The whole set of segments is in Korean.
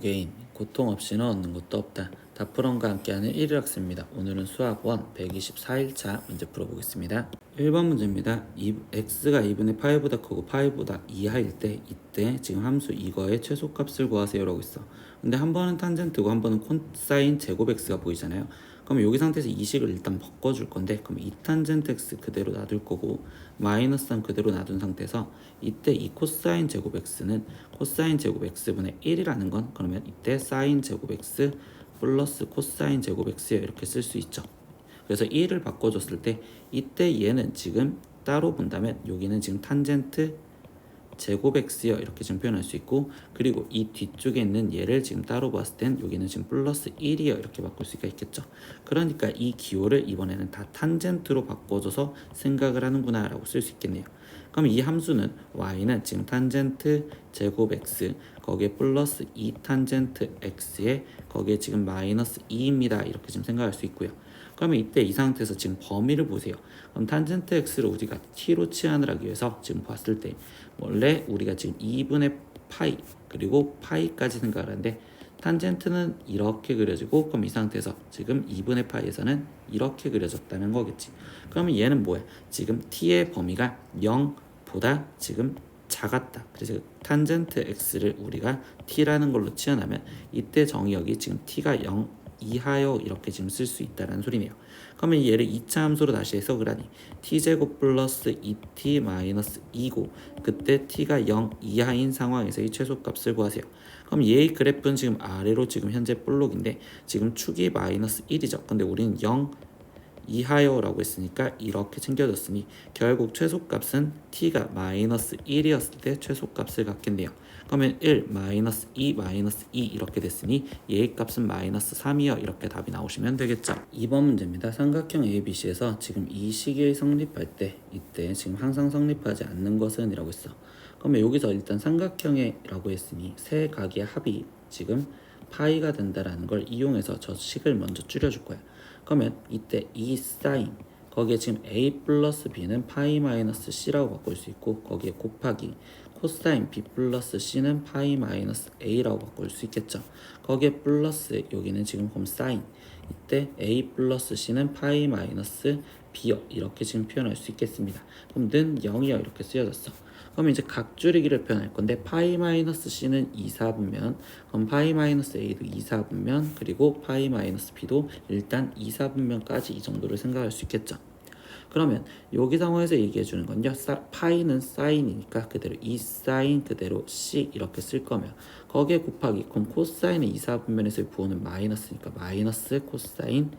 개인 고통 없이는 얻는 것도 없다. 다프론과 함께하는 1일 학습입니다. 오늘은 수학 1 124일차 문제 풀어보겠습니다. 1번 문제입니다. 이- x가 2분의 파이보다 크고 파이보다 이하일 때 이때 지금 함수 이거의 최소값을 구하세요라고 있어. 근데 한 번은 탄젠트고 한 번은 콘사인 제곱 x가 보이잖아요. 그럼 여기 상태에서 이 식을 일단 바꿔줄 건데 그럼 이 탄젠트 x 그대로 놔둘 거고 마이너스 3 그대로 놔둔 상태에서 이때 이 코사인 제곱 x는 코사인 제곱 x분의 1이라는 건 그러면 이때 사인 제곱 x 플러스 코사인 제곱 x예요 이렇게 쓸 수 있죠. 그래서 1을 바꿔줬을 때 이때 얘는 지금 따로 본다면 여기는 지금 탄젠트 제곱 x요 이렇게 지금 표현할 수 있고 그리고 이 뒤쪽에 있는 얘를 지금 따로 봤을 땐 여기는 지금 플러스 1이요 이렇게 바꿀 수가 있겠죠. 그러니까 이 기호를 이번에는 다 탄젠트로 바꿔줘서 생각을 하는구나 라고 쓸 수 있겠네요. 그럼 이 함수는 y는 지금 탄젠트 제곱 x 거기에 플러스 2 탄젠트 x에 거기에 지금 마이너스 2입니다. 이렇게 지금 생각할 수 있고요. 그러면 이때 이 상태에서 지금 범위를 보세요. 그럼 탄젠트 x를 우리가 t로 치환을 하기 위해서 지금 봤을 때 원래 우리가 지금 2분의 파이 그리고 파이까지 생각을 하는데 탄젠트는 이렇게 그려지고 그럼 이 상태에서 지금 2분의 파이에서는 이렇게 그려졌다는 거겠지. 그러면 얘는 뭐야? 지금 t의 범위가 0보다 지금 작았다. 그래서 탄젠트 x를 우리가 t라는 걸로 치환하면 이때 정의역이 지금 t가 0 이하여 이렇게 지금 쓸 수 있다는 소리네요. 그러면 얘를 2차 함수로 다시 해석을 하니 t제곱 플러스 2t 마이너스 2고 그때 t가 0 이하인 상황에서 이 최소값을 구하세요. 그럼 얘의 그래프는 지금 아래로 지금 현재 볼록인데 지금 축이 마이너스 1이죠. 근데 우리는 0 이하여라고 했으니까 이렇게 챙겨졌으니 결국 최소값은 t가 마이너스 1이었을 때 최소값을 갖겠네요. 그러면 1 마이너스 2 마이너스 2 이렇게 됐으니 얘의 값은 마이너스 3이요 이렇게 답이 나오시면 되겠죠. 2번 문제입니다. 삼각형 ABC에서 지금 이 식이 성립할 때 이때 지금 항상 성립하지 않는 것은 이라고 했어. 그러면 여기서 일단 삼각형이라고 했으니 세 각의 합이 지금 파이가 된다라는 걸 이용해서 저 식을 먼저 줄여줄 거야. 그러면 이때 이 사인 거기에 지금 a 플러스 b는 파이 마이너스 c라고 바꿀 수 있고 거기에 곱하기 코사인 b 플러스 c는 파이 마이너스 a라고 바꿀 수 있겠죠. 거기에 플러스 여기는 지금 그럼 사인 이때 a 플러스 c는 파이 마이너스 b요 이렇게 지금 표현할 수 있겠습니다. 그럼 는 0이요 이렇게 쓰여졌어. 그럼 이제 각 줄이기를 표현할 건데 파이 마이너스 c는 2, 4분면 그럼 파이 마이너스 a도 2, 4분면 그리고 파이 마이너스 b도 일단 2, 4분면까지 이 정도를 생각할 수 있겠죠. 그러면 여기 상황에서 얘기해 주는 건요. 사, 파이는 사인이니까 그대로 2 사인 그대로 c 이렇게 쓸 거면 거기에 곱하기 그럼 코사인은 2, 4분면에서의 부호는 마이너스니까 마이너스 코사인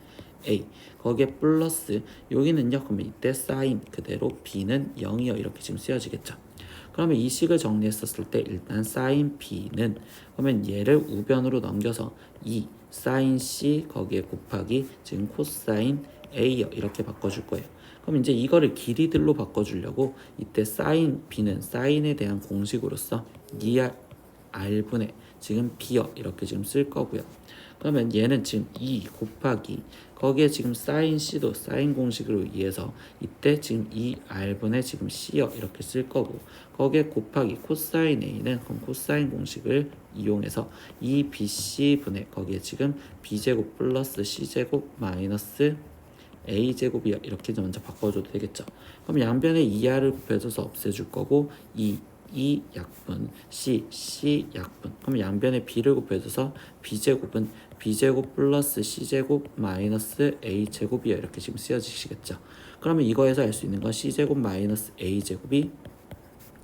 a 거기에 플러스 여기는요 그러면 이때 사인 그대로 b는 0이요 이렇게 지금 쓰여지겠죠. 그러면 이 식을 정리했었을 때 일단 사인 b는 그러면 얘를 우변으로 넘겨서 2 사인 c 거기에 곱하기 지금 코사인 a요 이렇게 바꿔줄 거예요. 그럼 이제 이거를 길이들로 바꿔주려고 이때 사인 b는 사인에 대한 공식으로서 2r r분의 지금 b요 이렇게 지금 쓸 거고요. 그러면 얘는 지금 2 곱하기 거기에 지금 사인 c도 사인 공식으로 의해서 이때 지금 2r분의 지금 c요 이렇게 쓸 거고 거기에 곱하기 코사인 a는 그럼 코사인 공식을 이용해서 2bc분의 거기에 지금 b제곱 플러스 c제곱 마이너스 a제곱이야. 이렇게 먼저 바꿔줘도 되겠죠. 그럼 양변에 2r을 곱해줘서 없애줄 거고 2 2 약분 c c 약분. 그럼 양변에 b를 곱해줘서 b제곱은 b제곱 플러스 c제곱 마이너스 a제곱이야 이렇게 지금 쓰여지시겠죠? 그러면 이거에서 알 수 있는 건 c제곱 마이너스 a제곱이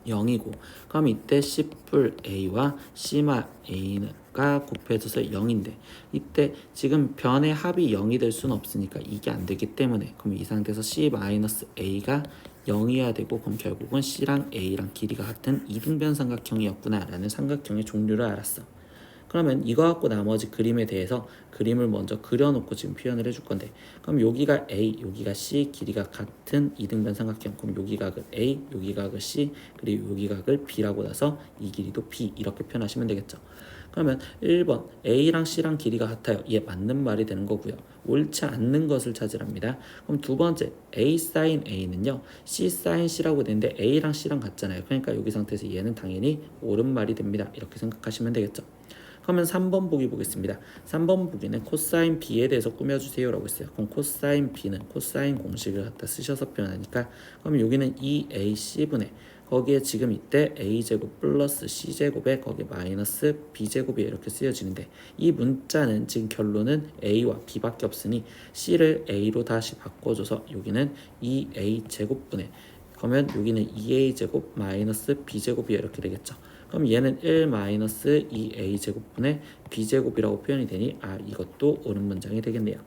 0이고 그럼 이때 C뿔 A와 C마 A가 곱해져서 0인데 이때 지금 변의 합이 0이 될 수는 없으니까 이게 안 되기 때문에 그럼 이 상태에서 C 마이너스 A가 0이어야 되고 그럼 결국은 C랑 A랑 길이가 같은 이등변 삼각형이었구나 라는 삼각형의 종류를 알았어. 그러면 이거 갖고 나머지 그림에 대해서 그림을 먼저 그려놓고 지금 표현을 해줄 건데 그럼 여기가 A, 여기가 C 길이가 같은 이등변 삼각형. 그럼 여기 각을 A, 여기 각을 C 그리고 여기 각을 B라고 나서 이 길이도 B 이렇게 표현하시면 되겠죠 그러면 1번 A랑 C랑 길이가 같아요. 얘 맞는 말이 되는 거고요. 옳지 않는 것을 찾으랍니다. 그럼 두 번째 A 사인 A는요. C 사인 C라고 되는데 A랑 C랑 같잖아요. 그러니까 여기 상태에서 얘는 당연히 옳은 말이 됩니다. 이렇게 생각하시면 되겠죠. 그러면 3번 보기 보겠습니다. 3번 보기는 코사인 b에 대해서 꾸며주세요 라고 했어요. 그럼 코사인 b는 코사인 공식을 갖다 쓰셔서 표현하니까 그럼 여기는 2ac분의 거기에 지금 이때 a제곱 플러스 c제곱에 거기에 마이너스 b제곱이 이렇게 쓰여지는데 이 문자는 지금 결론은 a와 b밖에 없으니 c를 a로 다시 바꿔줘서 여기는 2a 제곱분의 그러면 여기는 2a 제곱 마이너스 b 제곱이 이렇게 되겠죠. 그럼 얘는 1 마이너스 2a 제곱분의 b 제곱이라고 표현이 되니 아 이것도 옳은 문장이 되겠네요.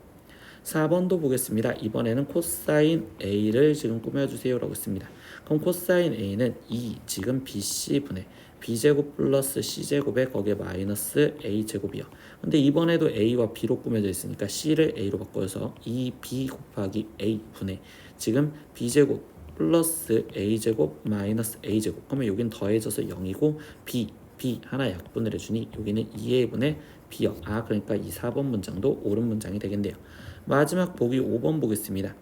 4번도 보겠습니다. 이번에는 코사인 a를 지금 꾸며주세요 라고 했습니다. 그럼 코사인 a는 2 지금 bc분의 b제곱 플러스 c제곱에 거기에 마이너스 a제곱이요. 근데 이번에도 a와 b로 꾸며져 있으니까 c를 a로 바꿔서 2b 곱하기 a분의 지금 b제곱 플러스 a제곱 마이너스 a제곱 그러면 여긴 더해져서 0이고 b b 하나 약분을 해주니 여기는 2a분의 b요. 아 그러니까 이 4번 문장도 옳은 문장이 되겠네요. 마지막 보기 5번 보겠습니다.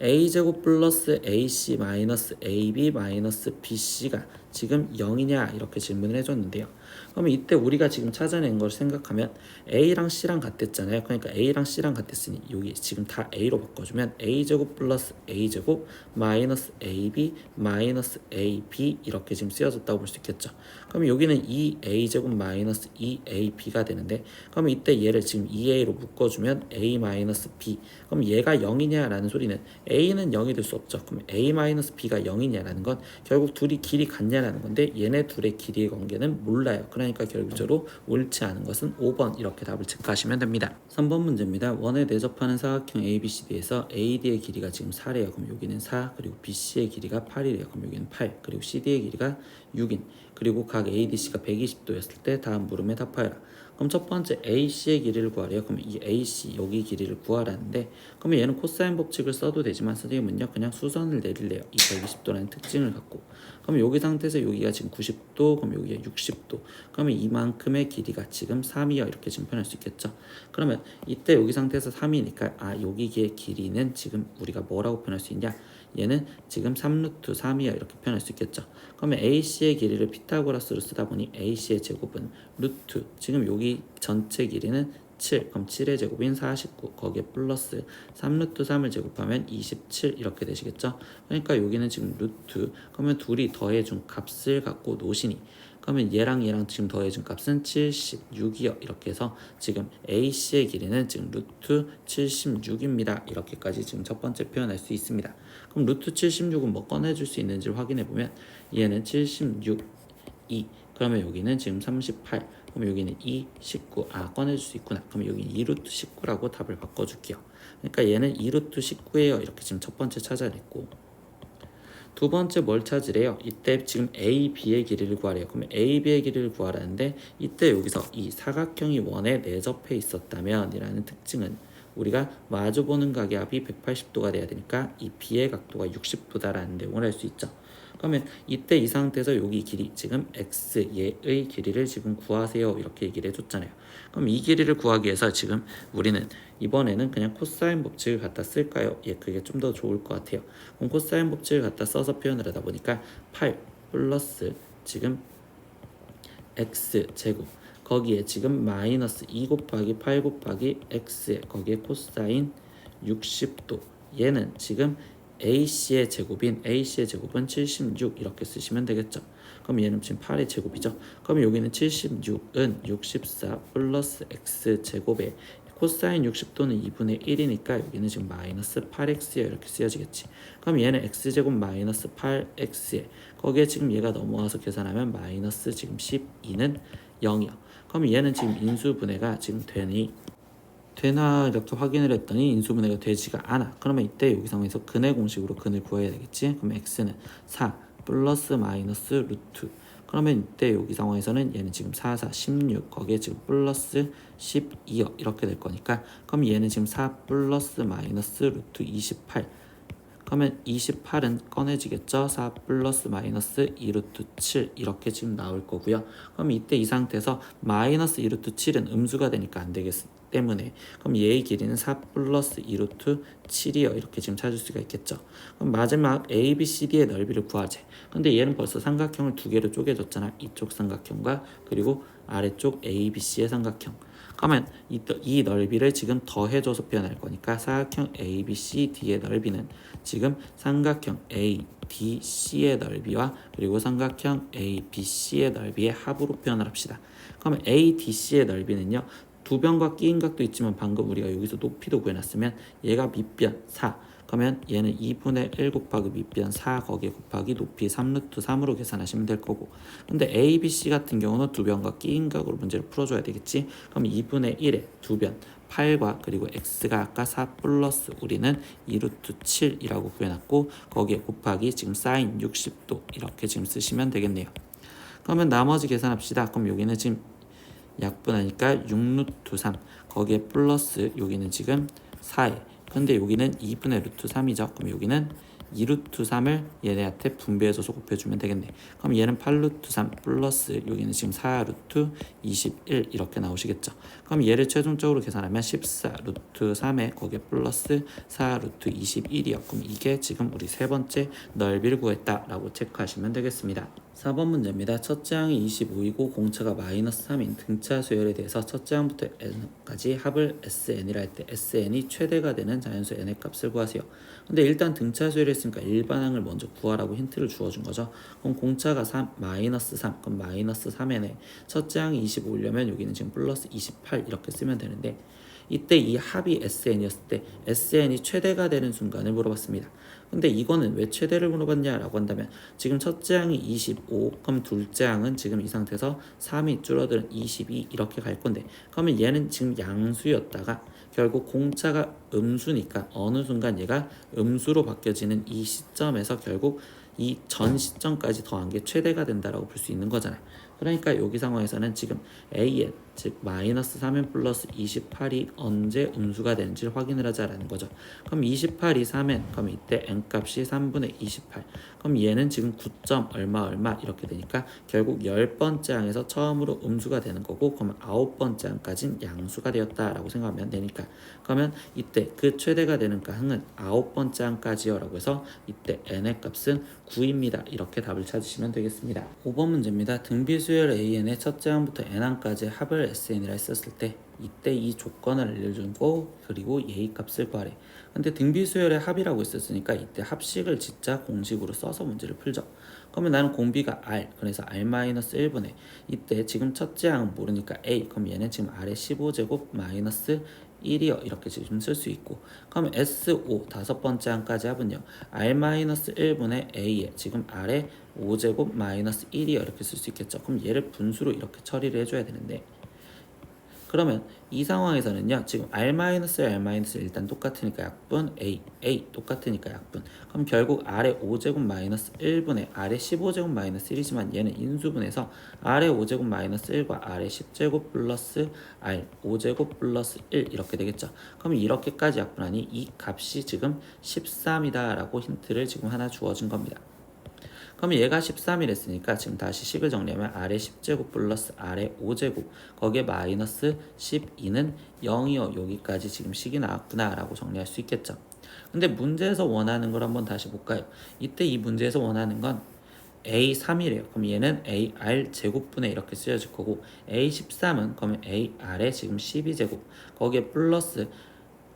A제곱 플러스 ac 마이너스 ab 마이너스 bc가 지금 0이냐 이렇게 질문을 해줬는데요. 그러면 이때 우리가 지금 찾아낸 걸 생각하면 a랑 c랑 같았잖아요. 그러니까 a랑 c랑 같았으니 여기 지금 다 a로 바꿔주면 a제곱 플러스 a제곱 마이너스 ab 마이너스 ab 이렇게 지금 쓰여졌다고 볼 수 있겠죠. 그럼 여기는 2a제곱 마이너스 2ab가 되는데 그러면 이때 얘를 지금 2a로 묶어주면 a 마이너스 b 그럼 얘가 0이냐라는 소리는 a는 0이 될 수 없죠. 그럼 a 마이너스 b가 0이냐라는 건 결국 둘이 길이 같냐라는 건데 얘네 둘의 길이의 관계는 몰라요. 그러니까 결국적으로 옳지 않은 것은 5번 이렇게 답을 체크하시면 됩니다. 3번 문제입니다. 원에 내접하는 사각형 ABCD에서 AD의 길이가 지금 4래요. 그럼 여기는 4 그리고 BC의 길이가 8이래요. 그럼 여기는 8 그리고 CD의 길이가 6인 그리고 각 ADC가 120도였을 때 다음 물음에 답하여라. 그럼 첫 번째 AC의 길이를 구하래요. 그럼 이 AC 여기 길이를 구하라는데 그러면 얘는 코사인 법칙을 써도 되지만 선생님은요 그냥 수선을 내릴래요. 이 120도라는 특징을 갖고 그럼 여기 상태에서 여기가 지금 90도 그럼 여기가 60도 그러면 이만큼의 길이가 지금 3이요 이렇게 지금 표현할 수 있겠죠. 그러면 이때 여기 상태에서 3이니까 아 여기의 길이는 지금 우리가 뭐라고 표현할 수 있냐 얘는 지금 3루트 3이야 이렇게 표현할 수 있겠죠. 그러면 AC의 길이를 피타고라스로 쓰다 보니 AC의 제곱은 루트 지금 여기 전체 길이는 7 그럼 7의 제곱인 49 거기에 플러스 3 루트 3을 제곱하면 27 이렇게 되시겠죠? 그러니까 여기는 지금 루트. 그러면 둘이 더해준 값을 갖고 노시니. 그러면 얘랑 얘랑 지금 더해준 값은 76이요. 이렇게 해서 지금 AC의 길이는 지금 루트 76입니다. 이렇게까지 지금 첫 번째 표현할 수 있습니다. 그럼 루트 76은 뭐 꺼내줄 수 있는지 확인해 보면 얘는 76 2 그러면 여기는 지금 38 그럼 여기는 2, 19. 아, 꺼내줄 수 있구나. 그럼 여기 2루트 19라고 답을 바꿔줄게요. 그러니까 얘는 2루트 19예요. 이렇게 지금 첫 번째 찾아냈고. 두 번째 뭘 찾으래요? 이때 지금 A, B의 길이를 구하래요. 그러면 A, B의 길이를 구하라는데 이때 여기서 이 사각형이 원에 내접해 있었다면 이라는 특징은 우리가 마주보는 각의 합이 180도가 돼야 되니까 이 B의 각도가 60도다라는 내용을 알수 있죠. 그러면 이때 이 상태에서 여기 길이 지금 x 얘의 길이를 지금 구하세요 이렇게 얘기를 해줬잖아요. 그럼 이 길이를 구하기 위해서 지금 우리는 이번에는 그냥 코사인 법칙을 갖다 쓸까요? 예, 그게 좀 더 좋을 것 같아요. 그럼 코사인 법칙을 갖다 써서 표현을 하다 보니까 8 플러스 지금 x 제곱 거기에 지금 마이너스 2 곱하기 8 곱하기 x에 거기에 코사인 60도 얘는 지금 AC의 제곱인 AC의 제곱은 76 이렇게 쓰시면 되겠죠. 그럼 얘는 지금 8의 제곱이죠. 그럼 여기는 76은 64 플러스 x 제곱에 코사인 60도는 2분의 1이니까 여기는 지금 마이너스 8x에 이렇게 쓰여지겠지. 그럼 얘는 x제곱 마이너스 8x에 거기에 지금 얘가 넘어와서 계산하면 마이너스 지금 12는 0이요. 그럼 얘는 지금 인수분해가 지금 되니 되나 이렇게 확인을 했더니 인수분해가 되지가 않아. 그러면 이때 여기 상황에서 근의 공식으로 근을 구해야 되겠지. 그럼 x는 4 플러스 마이너스 루트. 그러면 이때 여기 상황에서는 얘는 지금 4, 4, 16 거기에 지금 플러스 12요 이렇게 될 거니까 그럼 얘는 지금 4 플러스 마이너스 루트 28 그러면 28은 꺼내지겠죠? 4 플러스 마이너스 2루트 7 이렇게 지금 나올 거고요. 그럼 이때 이 상태에서 마이너스 2루트 7은 음수가 되니까 안 되겠, 때문에 그럼 얘의 길이는 4 플러스 2루트 7이요 이렇게 지금 찾을 수가 있겠죠. 그럼 마지막 A, B, C, D의 넓이를 구하재. 근데 얘는 벌써 삼각형을 두 개로 쪼개줬잖아. 이쪽 삼각형과 그리고 아래쪽 A, B, C의 삼각형. 그러면 이, 이 넓이를 지금 더해줘서 표현할 거니까 사각형 A, B, C, D의 넓이는 지금 삼각형 A, D, C의 넓이와 그리고 삼각형 A, B, C의 넓이의 합으로 표현을 합시다. 그러면 A, D, C의 넓이는요. 두 변과 끼인 각도 있지만 방금 우리가 여기서 높이도 구해놨으면 얘가 밑변 4 그러면 얘는 2분의 1 곱하기 밑변 4 거기에 곱하기 높이 3루트 3으로 계산하시면 될 거고. 근데 A, B, C 같은 경우는 두 변과 끼인 각으로 문제를 풀어줘야 되겠지? 그럼 2분의 1에 두변 8과 그리고 x가 아까 4 플러스 우리는 2루트 7이라고 구해놨고 거기에 곱하기 지금 사인 60도 이렇게 지금 쓰시면 되겠네요. 그러면 나머지 계산합시다. 그럼 여기는 지금 약분하니까 6 루트 3 거기에 플러스 여기는 지금 4에 근데 여기는 2분의 루트 3이죠. 그럼 여기는 2루트 3을 얘네한테 분배해줘서 곱해주면 되겠네. 그럼 얘는 8루트 3 플러스 여기는 지금 4루트 21 이렇게 나오시겠죠. 그럼 얘를 최종적으로 계산하면 14루트 3에 거기에 플러스 4루트 21이요. 그럼 이게 지금 우리 세 번째 넓이를 구했다 라고 체크하시면 되겠습니다 4번 문제입니다. 첫째 항이 25이고 공차가 마이너스 3인 등차 수열에 대해서 첫째 항부터 n까지 합을 sn이라 할 때 sn이 최대가 되는 자연수 n의 값을 구하세요. 근데 일단 등차 수열을 했으니까 일반 항을 먼저 구하라고 힌트를 주어준 거죠. 그럼 공차가 3, 마이너스 3, 그럼 마이너스 3n에 첫째 항이 25려면 여기는 지금 플러스 28 이렇게 쓰면 되는데 이때 이 합이 SN이었을 때 SN이 최대가 되는 순간을 물어봤습니다. 근데 이거는 왜 최대를 물어봤냐라고 한다면 지금 첫째 항이 25 그럼 둘째 항은 지금 이 상태에서 3이 줄어드는 22 이렇게 갈 건데 그러면 얘는 지금 양수였다가 결국 공차가 음수니까 어느 순간 얘가 음수로 바뀌어지는 이 시점에서 결국 이 전 시점까지 더한 게 최대가 된다라고 볼 수 있는 거잖아요. 그러니까 여기 상황에서는 지금 AN 즉 마이너스 3n 플러스 28이 언제 음수가 되는지를 확인을 하자라는 거죠. 그럼 28이 3n 그럼 이때 n 값이 3분의 28 그럼 얘는 지금 9점 얼마 얼마 이렇게 되니까 결국 10번째 항에서 처음으로 음수가 되는 거고 그러면 9번째 항까지는 양수가 되었다라고 생각하면 되니까 그러면 이때 그 최대가 되는 그 항은 9번째 항까지요 라고 해서 이때 n의 값은 9입니다. 이렇게 답을 찾으시면 되겠습니다. 5번 문제입니다. 등비수열 AN의 첫째 항부터 n항까지 합을 SN이라 했었을 때 이때 이 조건을 알려주고 그리고 예의 값을 구하래. 근데 등비 수열의 합이라고 있었으니까 이때 합식을 진짜 공식으로 써서 문제를 풀죠. 그러면 나는 공비가 R 그래서 R-1분의 이때 지금 첫째 항은 모르니까 A 그럼 얘는 지금 R의 15제곱 마이너스 1이요. 이렇게 지금 쓸 수 있고. 그러면 S5 다섯 번째 항까지 합은요. R-1분의 A에 지금 R의 5제곱 마이너스 1이요. 이렇게 쓸 수 있겠죠. 그럼 얘를 분수로 이렇게 처리를 해줘야 되는데 그러면 이 상황에서는요 지금 r 마이너스 r 마이너스 일단 똑같으니까 약분 a a 똑같으니까 약분. 그럼 결국 r의 5제곱 마이너스 1분의 r의 15제곱 마이너스 1이지만 얘는 인수분해서 r의 5제곱 마이너스 1과 r의 10제곱 플러스 r 5제곱 플러스 1 이렇게 되겠죠. 그럼 이렇게까지 약분하니 이 값이 지금 13이다 라고 힌트를 지금 하나 주어진 겁니다 그럼 얘가 13일 했으니까 지금 다시 10을 정리하면 아래 10제곱 플러스 아래 5제곱 거기에 마이너스 12는 0이요. 여기까지 지금 식이 나왔구나 라고 정리할 수 있겠죠. 근데 문제에서 원하는 걸 한번 다시 볼까요? 이때 이 문제에서 원하는 건 A3이래요. 그럼 얘는 AR 제곱분에 이렇게 쓰여질 거고 A13은 그러면 AR에 지금 12제곱 거기에 플러스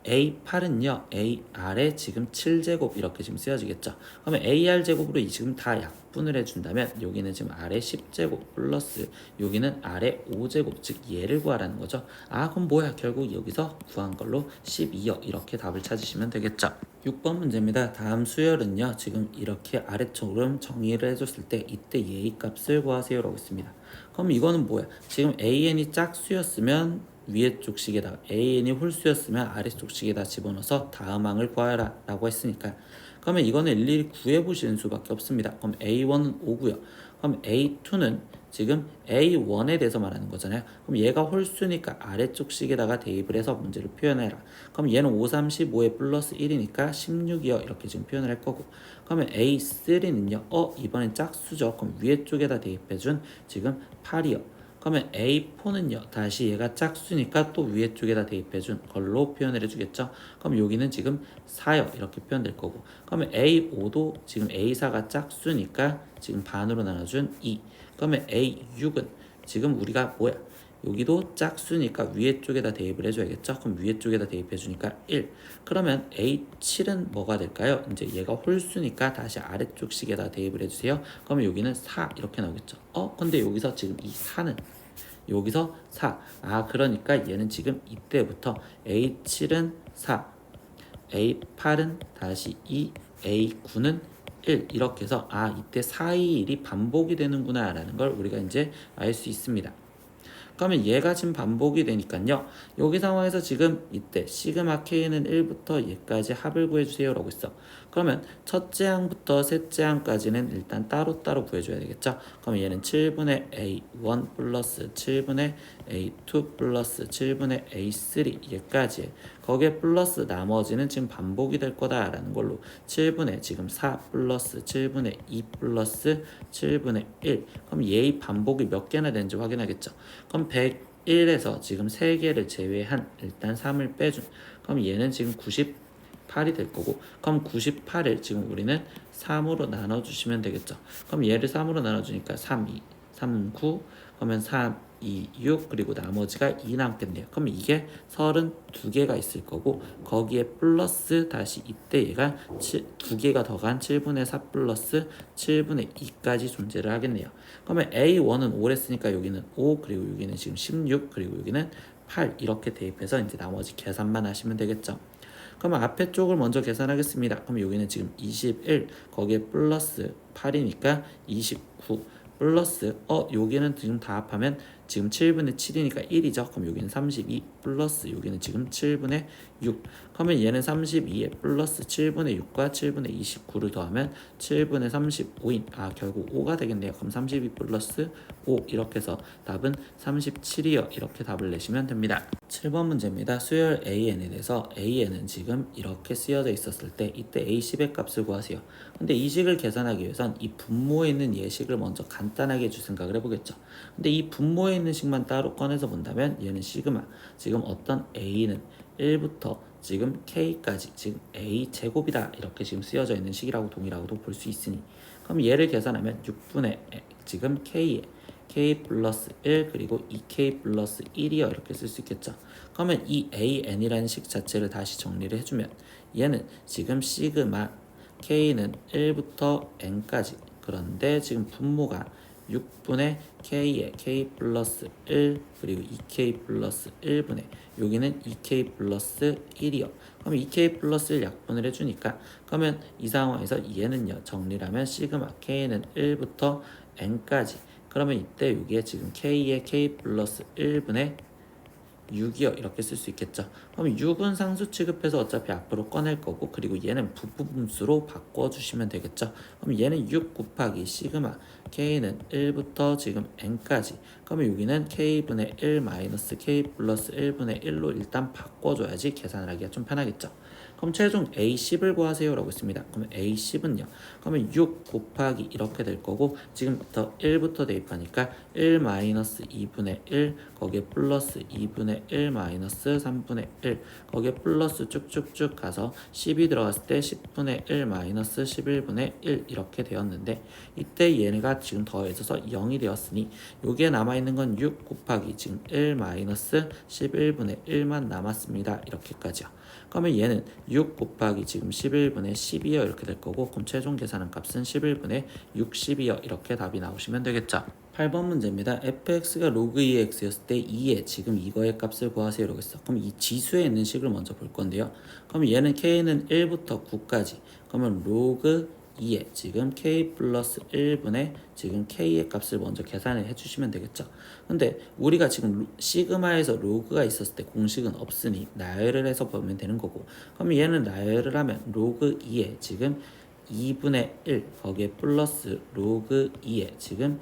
A8은요, AR에 지금 7제곱 이렇게 지금 쓰여지겠죠. 그러면 AR 제곱으로 지금 다 약분을 해준다면 여기는 지금 R의 10제곱 플러스 여기는 R의 5제곱 즉 얘를 구하라는 거죠. 아 그럼 뭐야 결국 여기서 구한 걸로 12요 이렇게 답을 찾으시면 되겠죠. 6번 문제입니다. 다음 수열은요 지금 이렇게 아래쪽으로 정의를 해줬을 때 이때 예의 값을 구하세요 라고 있습니다. 그럼 이거는 뭐야? 지금 AN이 짝수였으면 위에 쪽 식에다 AN이 홀수였으면 아래쪽 식에다 집어넣어서 다음 항을 구하라 라고 했으니까 그러면 이거는 일일이 구해보시는 수밖에 없습니다. 그럼 A1은 5고요. 그럼 A2는 지금 A1에 대해서 말하는 거잖아요. 그럼 얘가 홀수니까 아래쪽 식에다가 대입을 해서 문제를 표현해라. 그럼 얘는 5, 3, 15에 플러스 1이니까 16이요. 이렇게 지금 표현을 할 거고. 그러면 A3는요. 어, 이번엔 짝수죠. 그럼 위에 쪽에다 대입해준 지금 8이요. 그러면 A4는요. 다시 얘가 짝수니까 또 위에 쪽에다 대입해준 걸로 표현을 해주겠죠? 그럼 여기는 지금 4요. 이렇게 표현될 거고. 그러면 A5도 지금 A4가 짝수니까 지금 반으로 나눠준 2 그러면 A6은 지금 우리가 뭐야 여기도 짝수니까 위에 쪽에다 대입을 해줘야겠죠? 그럼 위에 쪽에다 대입해주니까 1 그러면 A7은 뭐가 될까요? 이제 얘가 홀수니까 다시 아래쪽 식에다 대입을 해주세요. 그러면 여기는 4 이렇게 나오겠죠? 어? 근데 여기서 지금 이 4는 여기서 4. 아, 그러니까 얘는 지금 이때부터 A7은 4, A8은 다시 2, A9는 1 이렇게 해서 아, 이때 4, 2, 1이 반복이 되는구나 라는 걸 우리가 이제 알 수 있습니다. 그러면 얘가 지금 반복이 되니까요. 여기 상황에서 지금 이때 시그마 k는 1부터 얘까지 합을 구해주세요 라고 있어. 그러면 첫째 항부터 셋째 항까지는 일단 따로따로 구해줘야 되겠죠. 그러면 얘는 7분의 a1 플러스 7분의 a2 플러스 7분의 a3 얘까지 거기에 플러스 나머지는 지금 반복이 될 거다라는 걸로 7분의 지금 4 플러스 7분의 2 플러스 7분의 1 그럼 얘의 반복이 몇 개나 되는지 확인하겠죠. 그럼 101에서 지금 3개를 제외한 일단 3을 빼준 그럼 얘는 지금 98이 될 거고 그럼 98을 지금 우리는 3으로 나눠주시면 되겠죠. 그럼 얘를 3으로 나눠주니까 3, 2, 3, 9 그러면 3, 2, 6 그리고 나머지가 2 남겠네요. 그럼 이게 32개가 있을 거고 거기에 플러스 다시 이때 얘가 7, 2개가 더 간 7분의 4 플러스 7분의 2까지 존재를 하겠네요. 그러면 A1은 5랬으니까 여기는 5 그리고 여기는 지금 16 그리고 여기는 8 이렇게 대입해서 이제 나머지 계산만 하시면 되겠죠. 그러면 앞에 쪽을 먼저 계산하겠습니다. 그럼 여기는 지금 21 거기에 플러스 8이니까 29 플러스 어 여기는 지금 다 합하면 지금 7분의 7이니까 1이죠. 그럼 여기는 32 플러스 여기는 지금 7분의 6. 그러면 얘는 32에 플러스 7분의 6과 7분의 29를 더하면 7분의 35인 아 결국 5가 되겠네요. 그럼 32 플러스 5 이렇게 해서 답은 37이요. 이렇게 답을 내시면 됩니다. 7번 문제입니다. 수열 AN에 대해서 AN은 지금 이렇게 쓰여져 있었을 때 이때 A10의 값을 구하세요. 근데 이 식을 계산하기 위해선 이 분모에 있는 예식을 먼저 간단하게 줄 생각을 해보겠죠. 근데 이 분모에 있는 식만 따로 꺼내서 본다면 얘는 시그마 지금 어떤 A는 1부터 지금 K까지 지금 A 제곱이다 이렇게 지금 쓰여져 있는 식이라고 동일하고도 볼 수 있으니 그럼 얘를 계산하면 6분의 지금 K에 k 플러스 1 그리고 2k 플러스 1이요 이렇게 쓸 수 있겠죠. 그러면 이 an이라는 식 자체를 다시 정리를 해주면 얘는 지금 시그마 k는 1부터 n까지 그런데 지금 분모가 6분의 k에 k 플러스 1 그리고 2k 플러스 1분의 여기는 2k 플러스 1이요. 그럼 2k 플러스 1 약분을 해주니까 그러면 이 상황에서 얘는요 정리를 하면 시그마 k는 1부터 n까지 그러면 이때 여기에 지금 k의 k 플러스 1분의 6이요. 이렇게 쓸 수 있겠죠. 그럼 6은 상수 취급해서 어차피 앞으로 꺼낼 거고 그리고 얘는 부분수로 바꿔주시면 되겠죠. 그럼 얘는 6 곱하기 시그마 k는 1부터 지금 n까지. 그러면 여기는 k분의 1 마이너스 k 플러스 1분의 1로 일단 바꿔줘야지 계산을 하기가 좀 편하겠죠 그럼 최종 A10을 구하세요 라고 했습니다. 그러면 A10은요. 그러면 6 곱하기 이렇게 될 거고 지금부터 1부터 대입하니까 1 마이너스 2분의 1 거기에 플러스 2분의 1 마이너스 3분의 1 거기에 플러스 쭉쭉쭉 가서 10이 들어갔을 때 10분의 1 마이너스 11분의 1 이렇게 되었는데 이때 얘네가 지금 더해져서 0이 되었으니 여기에 남아있는 건 6 곱하기 지금 1 마이너스 11분의 1만 남았습니다. 이렇게까지요. 그러면 얘는 6 곱하기 지금 11분의 12여 이렇게 될 거고 그럼 최종 계산한 값은 11분의 60이여 이렇게 답이 나오시면 되겠죠. 8번 문제입니다. fx가 로그 2x였을 때 2에 지금 이거의 값을 구하세요 라고 했어. 그럼 이 지수에 있는 식을 먼저 볼 건데요. 그럼 얘는 k는 1부터 9까지 그러면 로그 2에 지금 k 플러스 1분의 지금 k의 값을 먼저 계산을 해주시면 되겠죠. 근데 우리가 지금 로- 시그마에서 로그가 있었을 때 공식은 없으니 나열을 해서 보면 되는 거고 그러면 얘는 나열을 하면 로그 2에 지금 2분의 1 거기에 플러스 로그 2에 지금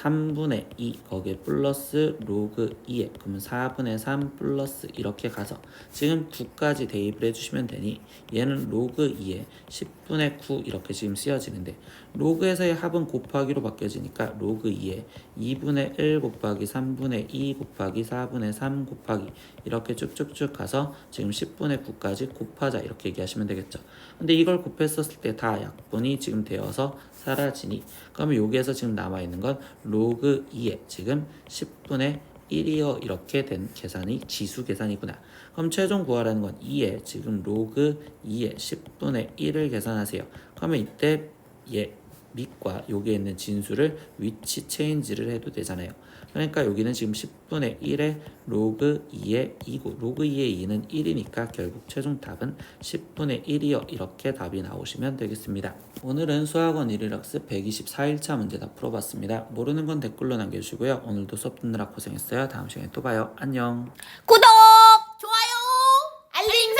3분의 2 거기에 플러스 로그 2에 그러면 4분의 3 플러스 이렇게 가서 지금 9까지 대입을 해주시면 되니 얘는 로그 2에 10분의 9 이렇게 지금 쓰여지는데 로그에서의 합은 곱하기로 바뀌어지니까 로그 2에 2분의 1 곱하기 3분의 2 곱하기 4분의 3 곱하기 이렇게 쭉쭉쭉 가서 지금 10분의 9까지 곱하자 이렇게 얘기하시면 되겠죠. 근데 이걸 곱했었을 때 다 약분이 지금 되어서 사라지니 그러면 여기에서 지금 남아있는 건 로그 2에 지금 10분의 1이요 이렇게 된 계산이 지수 계산이구나. 그럼 최종 구하라는 건 2에 지금 로그 2에 10분의 1을 계산하세요. 그러면 이때 얘 밑과 여기에 있는 진수를 위치 체인지를 해도 되잖아요. 그러니까 여기는 지금 10분의 1에 로그 2의 2고 로그 2의 2는 1이니까 결국 최종 답은 10분의 1이요 이렇게 답이 나오시면 되겠습니다. 오늘은 수학원 1일학습 124일차 문제 다 풀어봤습니다. 모르는 건 댓글로 남겨주시고요. 오늘도 수업 듣느라 고생했어요. 다음 시간에 또 봐요. 안녕. 구독, 좋아요, 알림